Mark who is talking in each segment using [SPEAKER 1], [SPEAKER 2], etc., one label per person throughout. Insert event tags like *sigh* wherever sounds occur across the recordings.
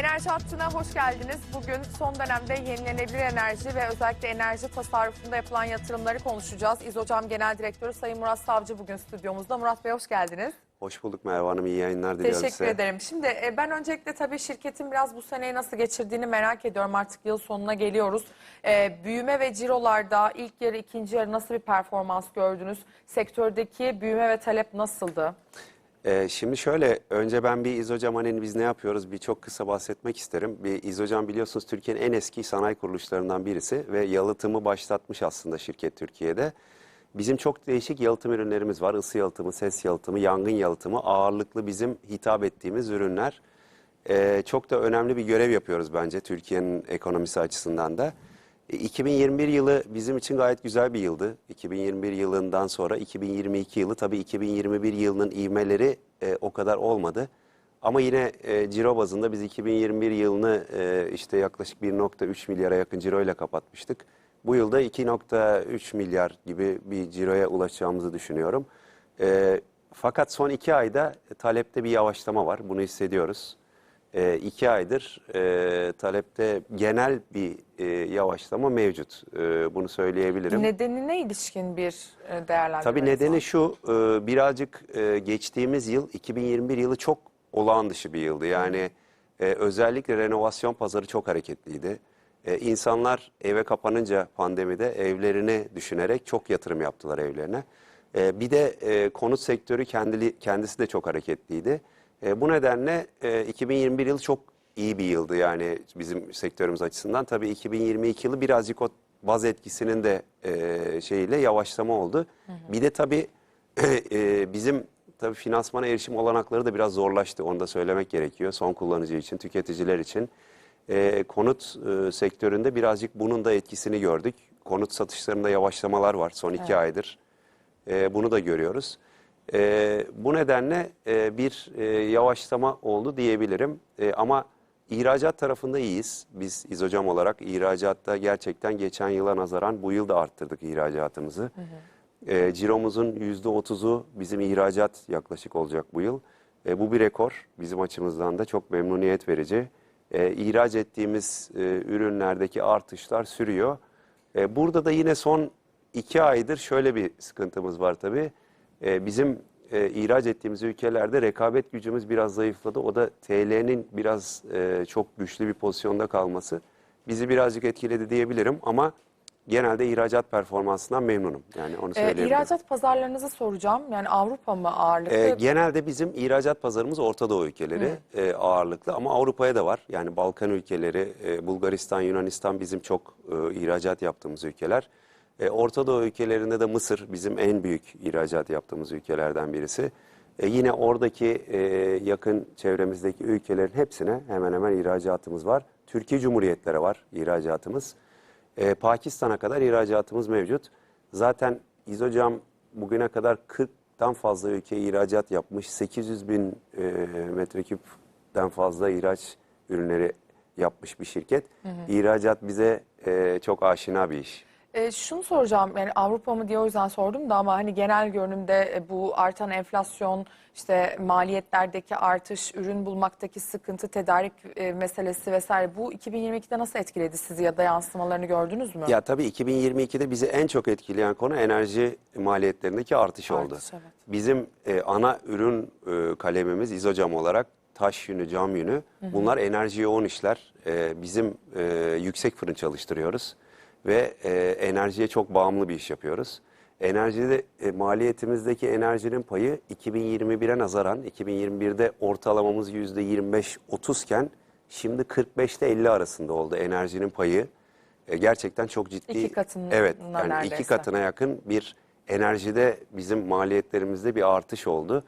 [SPEAKER 1] Enerji hattına hoş geldiniz. Bugün son dönemde yenilenebilir enerji ve özellikle enerji tasarrufunda yapılan yatırımları konuşacağız. İzocam Genel Direktörü Sayın Murat Savcı bugün stüdyomuzda. Murat Bey hoş geldiniz.
[SPEAKER 2] Hoş bulduk Merve Hanım. İyi yayınlar diliyorum
[SPEAKER 1] Teşekkür
[SPEAKER 2] size.
[SPEAKER 1] ederim. Şimdi e, ben öncelikle tabii şirketin biraz bu seneyi nasıl geçirdiğini merak ediyorum. Artık yıl sonuna geliyoruz. E, büyüme ve cirolarda ilk yarı, ikinci yarı nasıl bir performans gördünüz? Sektördeki büyüme ve talep nasıldı?
[SPEAKER 2] Ee, şimdi şöyle, önce ben bir İzocam hani biz ne yapıyoruz bir çok kısa bahsetmek isterim. Bir İzocam biliyorsunuz Türkiye'nin en eski sanayi kuruluşlarından birisi ve yalıtımı başlatmış aslında şirket Türkiye'de. Bizim çok değişik yalıtım ürünlerimiz var. Isı yalıtımı, ses yalıtımı, yangın yalıtımı ağırlıklı bizim hitap ettiğimiz ürünler. Ee, çok da önemli bir görev yapıyoruz bence Türkiye'nin ekonomisi açısından da. E, 2021 yılı bizim için gayet güzel bir yıldı. 2021 yılından sonra 2022 yılı tabii 2021 yılının ivmeleri e, o kadar olmadı. Ama yine e, ciro bazında biz 2021 yılını e, işte yaklaşık 1.3 milyara yakın ciroyla kapatmıştık. Bu yılda 2.3 milyar gibi bir ciroya ulaşacağımızı düşünüyorum. E, fakat son iki ayda talepte bir yavaşlama var. Bunu hissediyoruz. E, iki aydır e, talepte genel bir e, yavaşlama mevcut. E, bunu söyleyebilirim.
[SPEAKER 1] Nedenine ilişkin bir e, değerlendirme.
[SPEAKER 2] Tabii nedeni şu, e, birazcık e, geçtiğimiz yıl 2021 yılı çok olağan dışı bir yıldı. Yani e, özellikle renovasyon pazarı çok hareketliydi. E, insanlar eve kapanınca pandemide evlerini düşünerek çok yatırım yaptılar evlerine. E, bir de e, konut sektörü kendili, kendisi de çok hareketliydi. E, bu nedenle e, 2021 yılı çok iyi bir yıldı yani bizim sektörümüz açısından. Tabii 2022 yılı birazcık o baz etkisinin de e, şeyiyle yavaşlama oldu. Bir de tabii *clears throat* e, bizim tabii finansmana erişim olanakları da biraz zorlaştı. Onu da söylemek gerekiyor son kullanıcı için, tüketiciler için. E, konut e, sektöründe birazcık bunun da etkisini gördük. Konut satışlarında yavaşlamalar var son iki aydır. E, bunu da görüyoruz. E, bu nedenle e, bir e, yavaşlama oldu diyebilirim. E, ama ihracat tarafında iyiyiz. Biz İzocam olarak ihracatta gerçekten geçen yıla nazaran bu yıl da arttırdık ihracatımızı. E, ciromuzun %30'u bizim ihracat yaklaşık olacak bu yıl. E, bu bir rekor. Bizim açımızdan da çok memnuniyet verici. E, ihraç ettiğimiz e, ürünlerdeki artışlar sürüyor. E, burada da yine son iki aydır şöyle bir sıkıntımız var tabii. E, bizim e, ihraç ettiğimiz ülkelerde rekabet gücümüz biraz zayıfladı. O da TL'nin biraz e, çok güçlü bir pozisyonda kalması bizi birazcık etkiledi diyebilirim. Ama genelde ihracat performansından memnunum. Yani onu
[SPEAKER 1] E,
[SPEAKER 2] söyleyebilirim.
[SPEAKER 1] ihracat pazarlarınızı soracağım. Yani Avrupa mı ağırlıklı?
[SPEAKER 2] Ee, genelde bizim ihracat pazarımız Orta Doğu ülkeleri e, ağırlıklı ama Avrupa'ya da var. Yani Balkan ülkeleri, e, Bulgaristan, Yunanistan bizim çok e, ihracat yaptığımız ülkeler. E, Orta Doğu ülkelerinde de Mısır bizim en büyük ihracat yaptığımız ülkelerden birisi. E, yine oradaki e, yakın çevremizdeki ülkelerin hepsine hemen hemen ihracatımız var. Türkiye Cumhuriyetlere var ihracatımız. E, Pakistan'a kadar ihracatımız mevcut. Zaten İzocam bugüne kadar 40'tan fazla ülkeye ihracat yapmış. 800 bin e, metreküpten fazla ihraç ürünleri yapmış bir şirket. İhracat bize e, çok aşina bir iş.
[SPEAKER 1] E, şunu soracağım yani Avrupa mı diye o yüzden sordum da ama hani genel görünümde e, bu artan enflasyon işte maliyetlerdeki artış, ürün bulmaktaki sıkıntı, tedarik e, meselesi vesaire bu 2022'de nasıl etkiledi sizi ya da yansımalarını gördünüz mü?
[SPEAKER 2] Ya tabii 2022'de bizi en çok etkileyen konu enerji maliyetlerindeki artış oldu.
[SPEAKER 1] Artış, evet.
[SPEAKER 2] Bizim e, ana ürün e, kalemimiz izocam olarak taş yünü, cam yünü. Bunlar enerji yoğun işler. E, bizim e, yüksek fırın çalıştırıyoruz ve e, enerjiye çok bağımlı bir iş yapıyoruz. Enerjide e, maliyetimizdeki enerjinin payı 2021'e nazaran 2021'de ortalamamız %25-30 iken şimdi 45'te 50 arasında oldu enerjinin payı. E, gerçekten çok ciddi.
[SPEAKER 1] İki katına
[SPEAKER 2] Evet yani
[SPEAKER 1] neredeyse.
[SPEAKER 2] iki katına yakın bir enerjide bizim maliyetlerimizde bir artış oldu.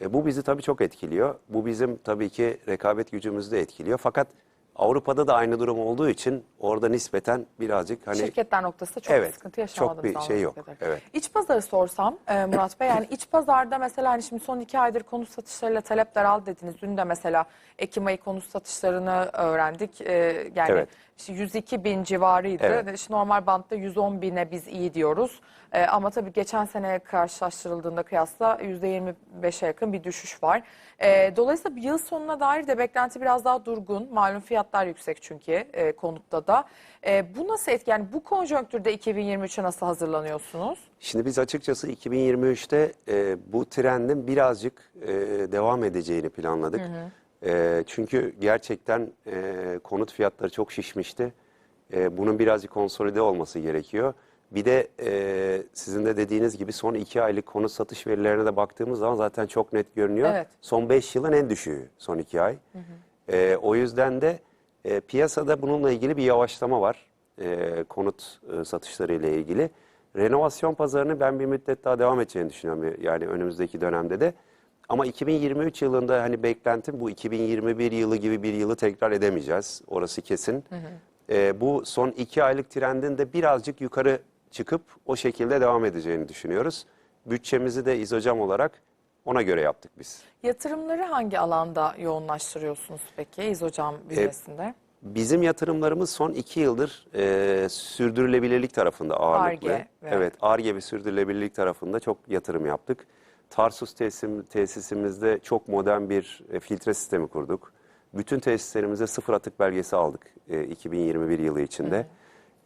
[SPEAKER 2] E, bu bizi tabii çok etkiliyor. Bu bizim tabii ki rekabet gücümüzü de etkiliyor. Fakat Avrupa'da da aynı durum olduğu için orada nispeten birazcık hani
[SPEAKER 1] Şirketler noktasında çok
[SPEAKER 2] Evet,
[SPEAKER 1] sıkıntı yaşamadınız.
[SPEAKER 2] çok bir şey yok. Evet.
[SPEAKER 1] İç pazarı sorsam e, Murat Bey yani iç pazarda mesela hani şimdi son iki aydır konut satışlarıyla talep daraldı dediniz. Dün de mesela Ekim ayı konut satışlarını öğrendik. E, yani
[SPEAKER 2] Evet.
[SPEAKER 1] İşte 102 bin civarıydı.
[SPEAKER 2] Evet.
[SPEAKER 1] İşte normal bantta 110 bine biz iyi diyoruz. Ee, ama tabii geçen sene karşılaştırıldığında kıyasla %25'e yakın bir düşüş var. Ee, dolayısıyla bir yıl sonuna dair de beklenti biraz daha durgun. Malum fiyatlar yüksek çünkü e, konutta da. Ee, bu nasıl etki? Yani bu konjonktürde 2023'e nasıl hazırlanıyorsunuz?
[SPEAKER 2] Şimdi biz açıkçası 2023'te e, bu trendin birazcık e, devam edeceğini planladık. E, çünkü gerçekten e, konut fiyatları çok şişmişti. E, bunun birazcık konsolide olması gerekiyor. Bir de e, sizin de dediğiniz gibi son iki aylık konut satış verilerine de baktığımız zaman zaten çok net görünüyor.
[SPEAKER 1] Evet.
[SPEAKER 2] Son 5 yılın en düşüğü son iki ay. E, o yüzden de e, piyasada bununla ilgili bir yavaşlama var. E, konut e, satışları ile ilgili. Renovasyon pazarını ben bir müddet daha devam edeceğini düşünüyorum. Yani önümüzdeki dönemde de. Ama 2023 yılında hani beklentim bu 2021 yılı gibi bir yılı tekrar edemeyeceğiz. Orası kesin. E, bu son iki aylık trendin de birazcık yukarı çıkıp o şekilde devam edeceğini düşünüyoruz. Bütçemizi de izocam olarak ona göre yaptık biz.
[SPEAKER 1] Yatırımları hangi alanda yoğunlaştırıyorsunuz peki İz Hocam bünyesinde?
[SPEAKER 2] Bizim yatırımlarımız son iki yıldır e, sürdürülebilirlik tarafında ağırlıklı.
[SPEAKER 1] Ar-Ge ve-
[SPEAKER 2] Evet, ARGE ve sürdürülebilirlik tarafında çok yatırım yaptık. Tarsus tesim, tesisimizde çok modern bir e, filtre sistemi kurduk. Bütün tesislerimize sıfır atık belgesi aldık e, 2021 yılı içinde.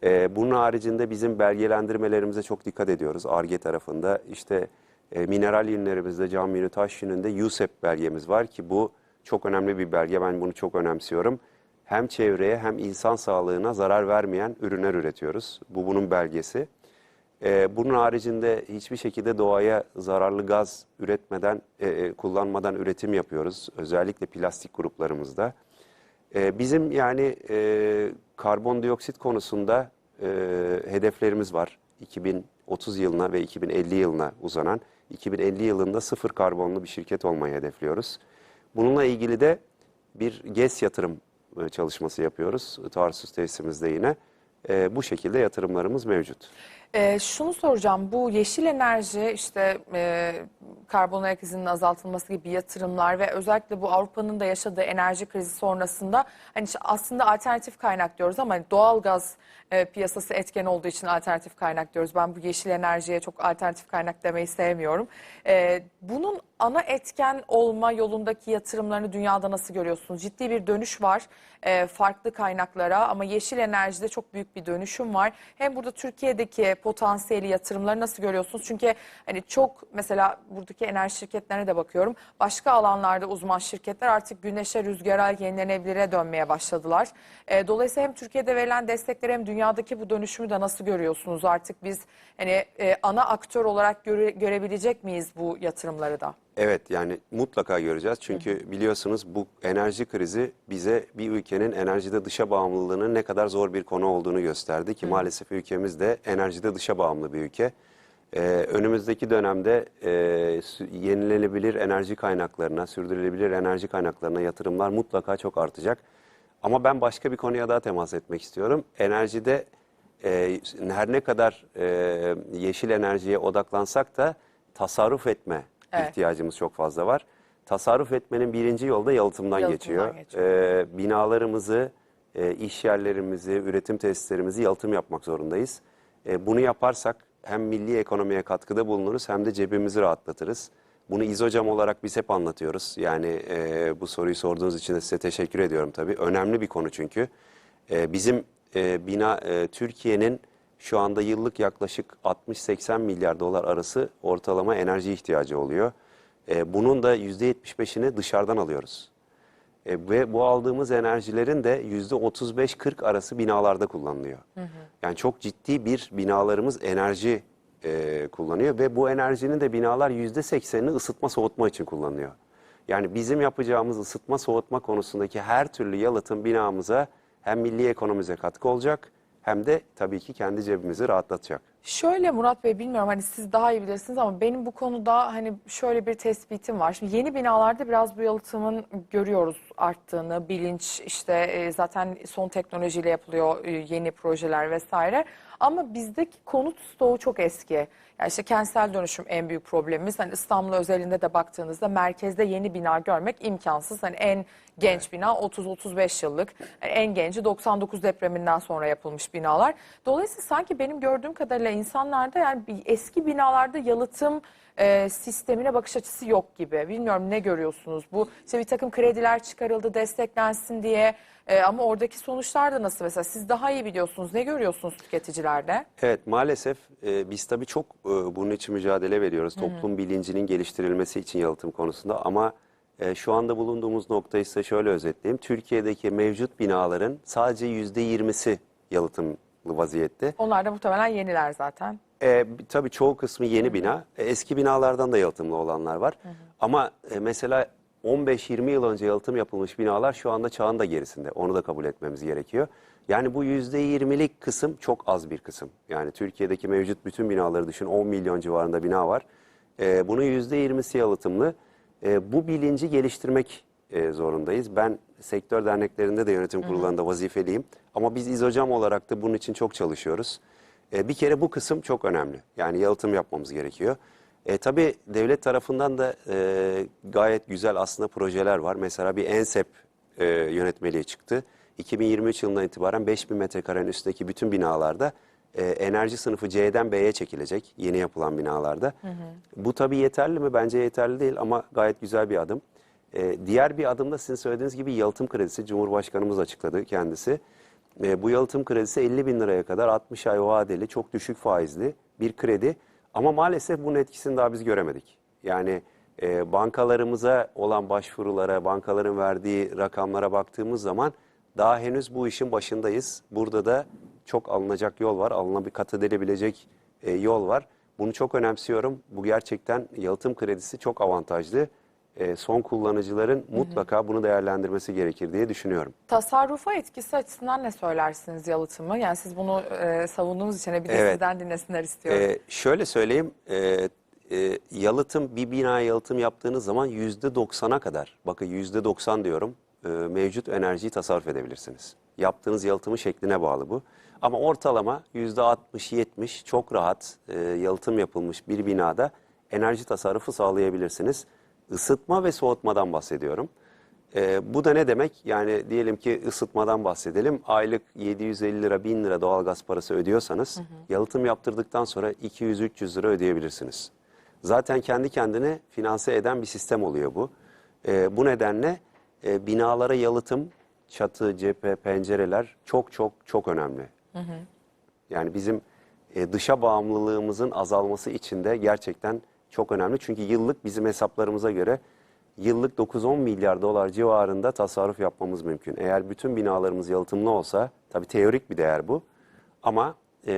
[SPEAKER 2] E, bunun haricinde bizim belgelendirmelerimize çok dikkat ediyoruz. ARGE tarafında işte e, mineral yünlerimizde, cam yünü, taş yününde USEP belgemiz var ki bu çok önemli bir belge. Ben bunu çok önemsiyorum. Hem çevreye hem insan sağlığına zarar vermeyen ürünler üretiyoruz. Bu bunun belgesi. Ee, bunun haricinde hiçbir şekilde doğaya zararlı gaz üretmeden, e, e, kullanmadan üretim yapıyoruz. Özellikle plastik gruplarımızda. Ee, bizim yani e, karbondioksit konusunda e, hedeflerimiz var. 2030 yılına ve 2050 yılına uzanan. 2050 yılında sıfır karbonlu bir şirket olmayı hedefliyoruz. Bununla ilgili de bir GES yatırım e, çalışması yapıyoruz. Tarsus tesisimizde yine. E, bu şekilde yatırımlarımız mevcut.
[SPEAKER 1] Ee, şunu soracağım, bu yeşil enerji, işte e, karbon ayak izinin azaltılması gibi yatırımlar ve özellikle bu Avrupa'nın da yaşadığı enerji krizi sonrasında hani aslında alternatif kaynak diyoruz ama hani doğal gaz e, piyasası etken olduğu için alternatif kaynak diyoruz. Ben bu yeşil enerjiye çok alternatif kaynak demeyi sevmiyorum. E, bunun ana etken olma yolundaki yatırımlarını dünyada nasıl görüyorsunuz? Ciddi bir dönüş var e, farklı kaynaklara ama yeşil enerjide çok büyük bir dönüşüm var. Hem burada Türkiye'deki potansiyeli yatırımları nasıl görüyorsunuz? Çünkü hani çok mesela buradaki enerji şirketlerine de bakıyorum. Başka alanlarda uzman şirketler artık güneşe, rüzgara, yenilenebilire dönmeye başladılar. E, dolayısıyla hem Türkiye'de verilen destekleri hem dünyadaki bu dönüşümü de nasıl görüyorsunuz? Artık biz hani e, ana aktör olarak göre- görebilecek miyiz bu yatırımları da?
[SPEAKER 2] Evet yani mutlaka göreceğiz. Çünkü biliyorsunuz bu enerji krizi bize bir ülkenin enerjide dışa bağımlılığının ne kadar zor bir konu olduğunu gösterdi ki maalesef ülkemiz de enerjide dışa bağımlı bir ülke. Ee, önümüzdeki dönemde e, yenilenebilir enerji kaynaklarına, sürdürülebilir enerji kaynaklarına yatırımlar mutlaka çok artacak. Ama ben başka bir konuya daha temas etmek istiyorum. Enerjide e, her ne kadar e, yeşil enerjiye odaklansak da tasarruf etme
[SPEAKER 1] Evet.
[SPEAKER 2] ihtiyacımız çok fazla var. Tasarruf etmenin birinci yolu da yalıtımdan,
[SPEAKER 1] Yalıtımdan
[SPEAKER 2] geçiyor.
[SPEAKER 1] geçiyor.
[SPEAKER 2] Ee, binalarımızı, e, iş yerlerimizi, üretim tesislerimizi yalıtım yapmak zorundayız. E, bunu yaparsak hem milli ekonomiye katkıda bulunuruz hem de cebimizi rahatlatırız. Bunu İzocam olarak biz hep anlatıyoruz. Yani e, bu soruyu sorduğunuz için de size teşekkür ediyorum tabii. Önemli bir konu çünkü. E, bizim e, bina e, Türkiye'nin şu anda yıllık yaklaşık 60-80 milyar dolar arası ortalama enerji ihtiyacı oluyor. E, bunun da %75'ini dışarıdan alıyoruz. E, ve bu aldığımız enerjilerin de %35-40 arası binalarda kullanılıyor. Yani çok ciddi bir binalarımız enerji e, kullanıyor ve bu enerjinin de binalar %80'ini ısıtma soğutma için kullanıyor. Yani bizim yapacağımız ısıtma soğutma konusundaki her türlü yalıtım binamıza hem milli ekonomimize katkı olacak hem de tabii ki kendi cebimizi rahatlatacak.
[SPEAKER 1] Şöyle Murat Bey bilmiyorum hani siz daha iyi bilirsiniz ama benim bu konuda hani şöyle bir tespitim var. Şimdi yeni binalarda biraz bu yalıtımın görüyoruz arttığını, bilinç işte e, zaten son teknolojiyle yapılıyor e, yeni projeler vesaire. Ama bizdeki konut stoğu çok eski. Yani işte kentsel dönüşüm en büyük problemimiz. Hani İstanbul özelinde de baktığınızda merkezde yeni bina görmek imkansız. Hani en genç bina 30-35 yıllık. Yani en genci 99 depreminden sonra yapılmış binalar. Dolayısıyla sanki benim gördüğüm kadarıyla insanlarda yani eski binalarda yalıtım e, sistemine bakış açısı yok gibi. Bilmiyorum ne görüyorsunuz? Bu işte bir takım krediler çıkarıldı desteklensin diye E, ama oradaki sonuçlar da nasıl mesela? Siz daha iyi biliyorsunuz. Ne görüyorsunuz tüketicilerde?
[SPEAKER 2] Evet maalesef e, biz tabii çok e, bunun için mücadele veriyoruz. Toplum bilincinin geliştirilmesi için yalıtım konusunda ama e, şu anda bulunduğumuz noktayı size şöyle özetleyeyim. Türkiye'deki mevcut binaların sadece yüzde yirmisi yalıtımlı vaziyette.
[SPEAKER 1] Onlar da muhtemelen yeniler zaten.
[SPEAKER 2] E, tabii çoğu kısmı yeni bina. E, eski binalardan da yalıtımlı olanlar var. Ama e, mesela 15-20 yıl önce yalıtım yapılmış binalar şu anda çağın da gerisinde. Onu da kabul etmemiz gerekiyor. Yani bu %20'lik kısım çok az bir kısım. Yani Türkiye'deki mevcut bütün binaları düşün 10 milyon civarında bina var. E, bunun %20'si yalıtımlı. E, bu bilinci geliştirmek e, zorundayız. Ben sektör derneklerinde de yönetim kurullarında vazifeliyim. Ama biz İzocam olarak da bunun için çok çalışıyoruz. E, bir kere bu kısım çok önemli. Yani yalıtım yapmamız gerekiyor. E, tabii devlet tarafından da e, gayet güzel aslında projeler var. Mesela bir ENSEP e, yönetmeliği çıktı. 2023 yılından itibaren 5000 metrekarenin üstteki bütün binalarda e, enerji sınıfı C'den B'ye çekilecek yeni yapılan binalarda. Bu tabii yeterli mi? Bence yeterli değil ama gayet güzel bir adım. E, diğer bir adım da sizin söylediğiniz gibi yalıtım kredisi. Cumhurbaşkanımız açıkladı kendisi. E, bu yalıtım kredisi 50 bin liraya kadar 60 ay vadeli çok düşük faizli bir kredi. Ama maalesef bunun etkisini daha biz göremedik. Yani e, bankalarımıza olan başvurulara, bankaların verdiği rakamlara baktığımız zaman daha henüz bu işin başındayız. Burada da çok alınacak yol var, alına kat edilebilecek e, yol var. Bunu çok önemsiyorum. Bu gerçekten yalıtım kredisi çok avantajlı. E, son kullanıcıların mutlaka bunu değerlendirmesi gerekir diye düşünüyorum.
[SPEAKER 1] Tasarrufa etkisi açısından ne söylersiniz yalıtımı? Yani siz bunu e, savunduğunuz için bir de
[SPEAKER 2] Evet.
[SPEAKER 1] sizden dinlesinler istiyorum.
[SPEAKER 2] Ee, şöyle söyleyeyim, e, e, yalıtım bir bina yalıtım yaptığınız zaman yüzde doksana kadar, bakın yüzde doksan diyorum, e, mevcut enerjiyi tasarruf edebilirsiniz. Yaptığınız yalıtımın şekline bağlı bu. Ama ortalama yüzde altmış yetmiş çok rahat e, yalıtım yapılmış bir binada enerji tasarrufu sağlayabilirsiniz. Isıtma ve soğutmadan bahsediyorum. Ee, bu da ne demek? Yani diyelim ki ısıtmadan bahsedelim. Aylık 750 lira, 1000 lira doğalgaz parası ödüyorsanız yalıtım yaptırdıktan sonra 200-300 lira ödeyebilirsiniz. Zaten kendi kendine finanse eden bir sistem oluyor bu. Ee, bu nedenle e, binalara yalıtım, çatı, cephe, pencereler çok çok çok önemli. Yani bizim e, dışa bağımlılığımızın azalması için de gerçekten çok önemli. Çünkü yıllık bizim hesaplarımıza göre yıllık 9-10 milyar dolar civarında tasarruf yapmamız mümkün. Eğer bütün binalarımız yalıtımlı olsa, tabii teorik bir değer bu. Ama e,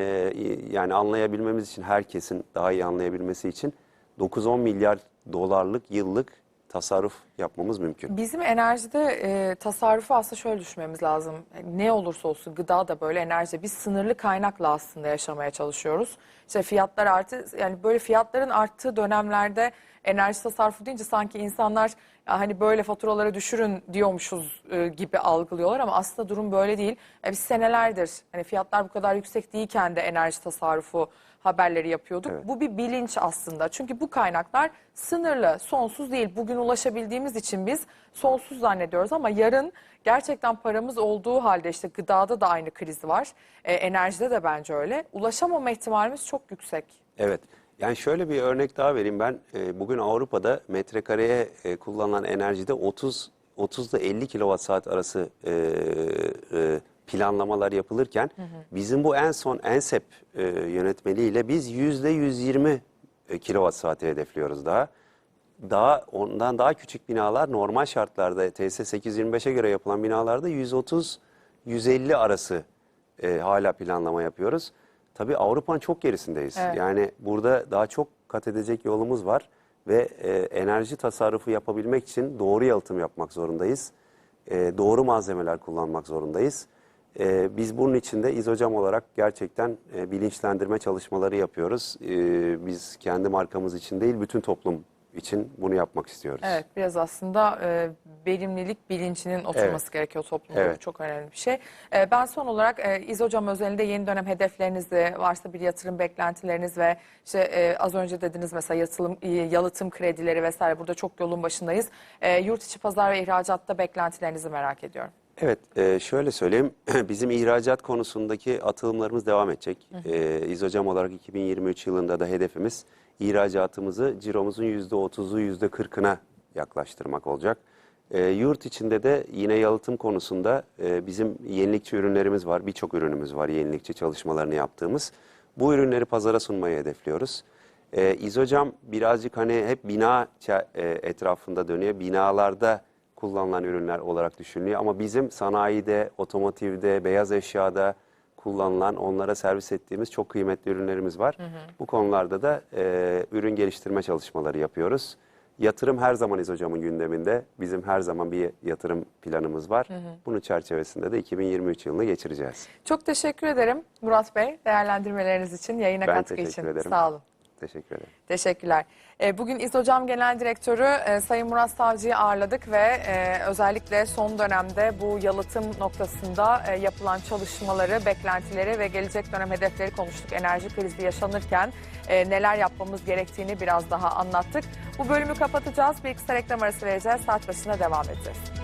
[SPEAKER 2] yani anlayabilmemiz için, herkesin daha iyi anlayabilmesi için 9-10 milyar dolarlık yıllık tasarruf yapmamız mümkün.
[SPEAKER 1] Bizim enerjide e, tasarrufu aslında şöyle düşünmemiz lazım. Ne olursa olsun gıda da böyle enerji. Biz sınırlı kaynakla aslında yaşamaya çalışıyoruz. İşte fiyatlar artı yani böyle fiyatların arttığı dönemlerde enerji tasarrufu deyince sanki insanlar ya hani böyle faturaları düşürün diyormuşuz e, gibi algılıyorlar ama aslında durum böyle değil. E, biz senelerdir hani fiyatlar bu kadar yüksek değilken de enerji tasarrufu haberleri yapıyorduk.
[SPEAKER 2] Evet.
[SPEAKER 1] Bu bir bilinç aslında. Çünkü bu kaynaklar sınırlı, sonsuz değil. Bugün ulaşabildiğimiz için biz sonsuz zannediyoruz ama yarın gerçekten paramız olduğu halde işte gıdada da aynı kriz var. E, enerjide de bence öyle. Ulaşamama ihtimalimiz çok yüksek.
[SPEAKER 2] Evet. Yani şöyle bir örnek daha vereyim ben. e, bugün Avrupa'da metrekareye e, kullanılan enerjide 30 30 ile 50 kilowatt saat arası e, e, planlamalar yapılırken bizim bu en son ENSEP e, yönetmeliğiyle biz yüzde 120 e, kilowatt saati hedefliyoruz daha. Daha ondan daha küçük binalar normal şartlarda TS 825'e göre yapılan binalarda 130 150 arası e, hala planlama yapıyoruz. Tabii Avrupa'nın çok gerisindeyiz.
[SPEAKER 1] Evet.
[SPEAKER 2] Yani burada daha çok kat edecek yolumuz var ve e, enerji tasarrufu yapabilmek için doğru yalıtım yapmak zorundayız. E, doğru malzemeler kullanmak zorundayız. E, biz bunun için de İzocam olarak gerçekten e, bilinçlendirme çalışmaları yapıyoruz. E, biz kendi markamız için değil, bütün toplum için bunu yapmak istiyoruz.
[SPEAKER 1] Evet biraz aslında e, verimlilik bilincinin oturması
[SPEAKER 2] Evet.
[SPEAKER 1] gerekiyor toplumda. Bu
[SPEAKER 2] Evet.
[SPEAKER 1] çok önemli bir şey. E, ben son olarak e, İzocam özelinde yeni dönem hedeflerinizi, varsa bir yatırım beklentileriniz ve işte e, az önce dediniz mesela yatılım, e, yalıtım kredileri vesaire burada çok yolun başındayız. E, yurt içi pazar ve ihracatta beklentilerinizi merak ediyorum.
[SPEAKER 2] Evet, e, şöyle söyleyeyim. *clears throat* Bizim ihracat konusundaki atılımlarımız devam edecek. E, İzocam olarak 2023 yılında da hedefimiz ihracatımızı ciromuzun %30'u %40'ına yaklaştırmak olacak. E, yurt içinde de yine yalıtım konusunda e, bizim yenilikçi ürünlerimiz var. Birçok ürünümüz var yenilikçi çalışmalarını yaptığımız. Bu ürünleri pazara sunmayı hedefliyoruz. E, İzocam birazcık hani hep bina e, etrafında dönüyor. Binalarda kullanılan ürünler olarak düşünülüyor. Ama bizim sanayide, otomotivde, beyaz eşyada kullanılan, onlara servis ettiğimiz çok kıymetli ürünlerimiz var. Bu konularda da e, ürün geliştirme çalışmaları yapıyoruz. Yatırım her zaman İzocam'ın gündeminde. Bizim her zaman bir yatırım planımız var. Bunun çerçevesinde de 2023 yılını geçireceğiz.
[SPEAKER 1] Çok teşekkür ederim Murat Bey değerlendirmeleriniz için, yayına
[SPEAKER 2] Ben
[SPEAKER 1] katkı için.
[SPEAKER 2] ederim.
[SPEAKER 1] Sağ olun.
[SPEAKER 2] Teşekkür ederim.
[SPEAKER 1] Teşekkürler. E, Bugün İzocam Genel Direktörü e, Sayın Murat Savcı'yı ağırladık ve e, özellikle son dönemde bu yalıtım noktasında e, yapılan çalışmaları, beklentileri ve gelecek dönem hedefleri konuştuk. Enerji krizi yaşanırken neler yapmamız gerektiğini biraz daha anlattık. Bu bölümü kapatacağız. Bir kısa reklam arası vereceğiz. Saat başına devam edeceğiz.